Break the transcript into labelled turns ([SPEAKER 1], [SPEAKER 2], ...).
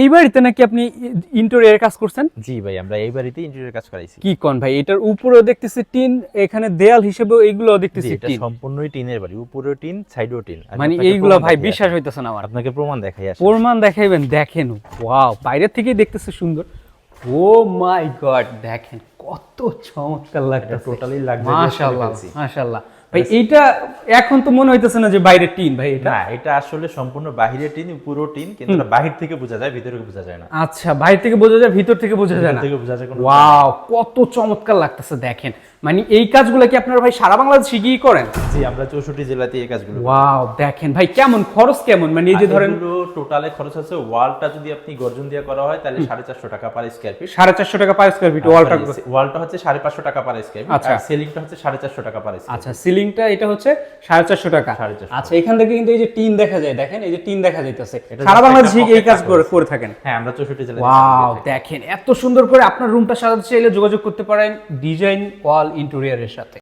[SPEAKER 1] এই বাড়িতে নাকি আপনি ইন্টেরিয়ার কাজ করছেন?
[SPEAKER 2] জি ভাই আমরা এই বাড়িতে ইন্টেরিয়র কাজ করাইছি।
[SPEAKER 1] কি কোন ভাই? এটার উপরেও দেখতেছি টিন এখানে দেয়াল হিসেবেও এইগুলো দেখতেছি
[SPEAKER 2] এটা সম্পূর্ণই টিনের বাড়ি উপরেও টিন সাইডেও টিন।
[SPEAKER 1] মানে এইগুলো ভাই বিশ্বাস। হইতেছে না আমার।
[SPEAKER 2] আপনাকে প্রমাণ দেখাই আসি।
[SPEAKER 1] প্রমাণ দেখাইবেন দেখেন। ওয়াও বাইরে থেকেই দেখতেছে সুন্দর। ও মাই গড দেখেন কত চমৎকার লাগতেছে।
[SPEAKER 2] টোটালি লাগবে
[SPEAKER 1] মাশাআল্লাহ মাশাআল্লাহ। ভাই এইটা এখন তো মনে হইতেছে না যে বাইরে টিন ভাই এটা?
[SPEAKER 2] না এটা আসলে সম্পূর্ণ টিন পুরো টিন কিন্তু বাহির থেকে বোঝা যায় ভিতরে বোঝা যায় না।
[SPEAKER 1] আচ্ছা বাইরে থেকে বোঝা যায় ভিতর থেকে বোঝা যায় না?
[SPEAKER 2] থেকে বোঝা যায়
[SPEAKER 1] ওয়াও কত চমৎকার লাগতেছে দেখেন। মানে এই কাজগুলো কি আপনারা ভাই সারা বাংলাদেশে গিয়ে করেন?
[SPEAKER 2] জি আমরা চৌষট্টি জেলাতে এই কাজগুলো
[SPEAKER 1] ওয়াও দেখেন ভাই কেমন খরচ কেমন? মানে এই যে ধরেন
[SPEAKER 2] টোটালে খরচ আছে ওয়ালটা যদি আপনি গর্জন দিয়ে করা হয় তাহলে সাড়ে চারশো টাকা পার স্কোয়ার ফিট
[SPEAKER 1] সাড়ে চারশো টাকা পার স্কোয়ার ফিট ওয়ালটা
[SPEAKER 2] ওয়ালটা হচ্ছে সাড়ে পাঁচশো টাকা পার স্কোয়ার ফিট। আর সিলিংটা হচ্ছে সাড়ে চারশো টাকা পার স্কোয়ার
[SPEAKER 1] আচ্ছা সিলিংটা এটা হচ্ছে সাড়ে চারশো টাকা।
[SPEAKER 2] 450
[SPEAKER 1] আচ্ছা এখান থেকে কিন্তু এই যে টিন দেখা যায় দেখেন এই যে টিন দেখা যাইতেছে। সারা বাংলাদেশে এই কাজ করে করে থাকেন।
[SPEAKER 2] হ্যাঁ আমরা চৌষট্টি জেলাতে
[SPEAKER 1] ওয়াও দেখেন এত সুন্দর করে আপনার রুমটা সাজাতে চাইলে যোগাযোগ করতে পারেন ডিজাইন ওয়াল ইন্টেরিয়রের সাথে।